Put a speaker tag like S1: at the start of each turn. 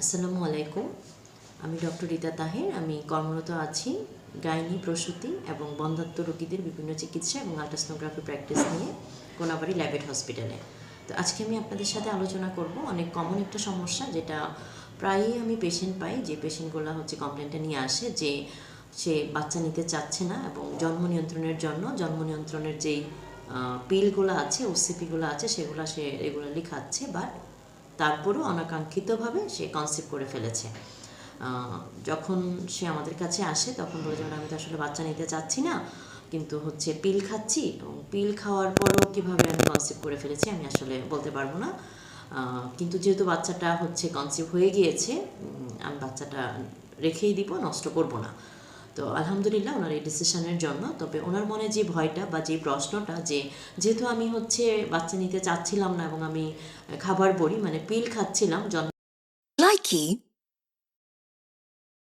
S1: আসসালামু আলাইকুম। আমি ডক্টর রীতা তাহের, আমি কর্মরত আছি গাইনি প্রসূতি এবং বন্ধাত্ম রোগীদের বিভিন্ন চিকিৎসা এবং আল্ট্রাসোনোগ্রাফি প্র্যাকটিস নিয়ে কোনাবাড়ি ল্যাবেট হসপিটালে। তো আজকে আমি আপনাদের সাথে আলোচনা করব অনেক কমন একটা সমস্যা যেটা প্রায়ই আমি পেশেন্ট পাই, যে পেশেন্টগুলো হচ্ছে কমপ্লেনটা নিয়ে আসে যে সে বাচ্চা নিতে চাচ্ছে না এবং জন্ম নিয়ন্ত্রণের জন্য জন্ম নিয়ন্ত্রণের যেই পিলগুলো আছে ওসিপিগুলো আছে, সেগুলো সে রেগুলারলি খাচ্ছে বাট তারপরও অনাকাঙ্ক্ষিতভাবে সে কনসেপ্ট করে ফেলেছে। যখন সে আমাদের কাছে আসে, তখন বলে যেমন আমি তো আসলে বাচ্চা নিতে চাচ্ছি না, কিন্তু হচ্ছে পিল খাচ্ছি। এবং পিল খাওয়ার পরও কীভাবে আমি কনসেপ্ট করে ফেলেছি, আমি আসলে বলতে পারব না। কিন্তু যেহেতু বাচ্চাটা হচ্ছে কনসেপ্ট হয়ে গিয়েছে আমি বাচ্চাটা রেখেই দিব, নষ্ট করব না। তো আলহামদুলিল্লাহ ওনার এই ডিসিশনের জন্য। তবে ওনার মনে যে ভয়টা বা যে প্রশ্নটা যে যেহেতু আমি হচ্ছে বাচ্চা নিতে চাচ্ছিলাম না এবং আমি খাবার বড়ি মানে পিল খাচ্ছিলাম জন্ম
S2: Likey